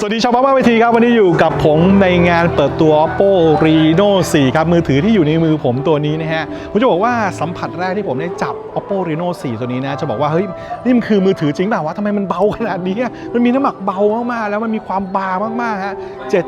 สวัสดีชาวบ้านบ้านเวทีครับ วันนี้อยู่กับผมในงานเปิดตัว Oppo Reno 4 ครับ มือถือที่อยู่ในมือผมตัวนี้นะฮะผมจะบอกว่าสัมผัสแรกที่ผมได้จับ Oppo Reno 4 ตัวนี้นะ จะบอกว่าเฮ้ยนี่มันคือมือถือจริงเปล่าวะทำไมมันเบาขนาดนี้ มันมีน้ำหนักเบามากๆ แล้วมันมีความบางมากๆฮะ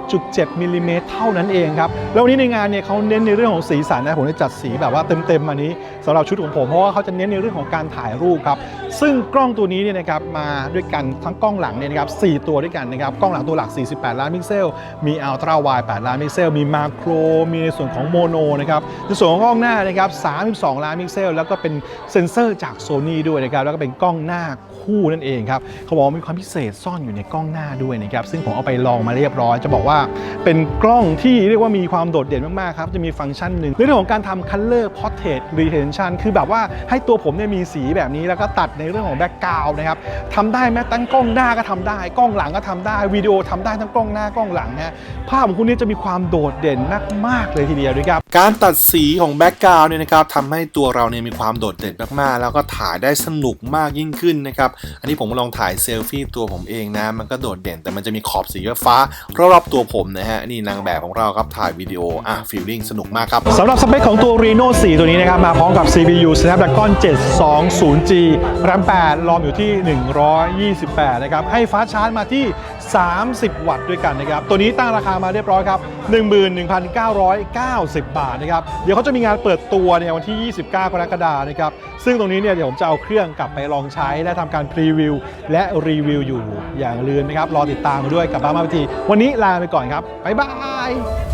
7.7มิลลิเมตรเท่านั้นเองครับ แล้ววันนี้ในงานเนี่ยเขาเน้นในเรื่องของสีสันนะผมได้จัดสีแบบว่าเต็มๆอันนี้สำหรับชุดของผมเพราะว่าเขาจะเน้นในเรื่องของการถ่ายรูปครับซึ่งกล้องตัวนี้เนี่ยนะครับมาด้วยกันทั้งกล้องหลังเนี่ยนะครับ4ตัวด้วยกันนะครับกล้องหลังตัวหลัก 48 ล้านพิกเซล มีอัลตร้าไวด์8ล้านพิกเซล มีมาโคร มีในส่วนของโมโนนะครับ ในส่วนของกล้องหน้านะครับ 32 ล้านพิกเซล แล้วก็เป็นเซ็นเซอร์จากโซ n y ด้วยนะครับ แล้วก็เป็นกล้องหน้าคู่นั่นเองครับ เขาบอกว่ามีความพิเศษซ่อนอยู่ในกล้องหน้าด้วยนะครับ ซึ่งผมเอาไปลองมาเรียบร้อย จะบอกว่าเป็นกล้องที่เรียกว่ามีความโดดเด่นมากๆครับ จะมีฟังก์ชันหนึ่งเรื่องของการทำ color portrait retention คือแบบว่าให้ตัวผมเนี่ยมีสีแบบนี้แล้วก็ตัดในเรื่องของแบ็กกราวน์นะครับทำได้แม้ตั้งกล้องหน้าก็ทำได้ กล้องหลังก็ทำได้วิดีโอทำได้ทั้งกล้องหน้ากล้องหลังฮะภาพของคุณเนี่ยจะมีความโดดเด่นมากๆเลยทีเดียวด้วยครับการตัดสีของแบ็กกราวน์เนี่ยนะครับทำให้ตัวเราเนี่ยมีความโดดเด่นมากๆ แล้วก็ถ่ายได้สนุกมากยิ่งขึ้นนะครับอันนี้ผมลองถ่ายเซลฟี่ตัวผมเองนะมันก็โดดเด่น แต่มันจะมีขอบสีฟ้ารอบๆตัวผมนะฮะนี่นางแบบของเราครับถ่ายวิดีโออะฟีลลิ่งสนุกมากครับสำหรับสเปคของตัว Reno 4 ตัวนี้นะครับมาพร้อมกับ CPU Snapdragon 720G RAM 8 รอมอยู่ที่ 128 นะครับ ให้ฟาสต์ชาร์จมาที่ 30 วัตต์ด้วยกันนะครับ ตัวนี้ตั้งราคามาเรียบร้อยครับ 11,990 บาทนะครับ เดี๋ยวเขาจะมีงานเปิดตัวในวันที่ 29 กรกฎาคมนะครับ ซึ่งตรงนี้เนี่ยเดี๋ยวผมจะเอาเครื่องกลับไปลองใช้และทำการพรีวิวและรีวิวอยู่อย่างลืมนะครับ รอติดตามมาด้วยกับบ้านมาพิธี วันนี้ลาไปก่อนครับ บ๊ายบาย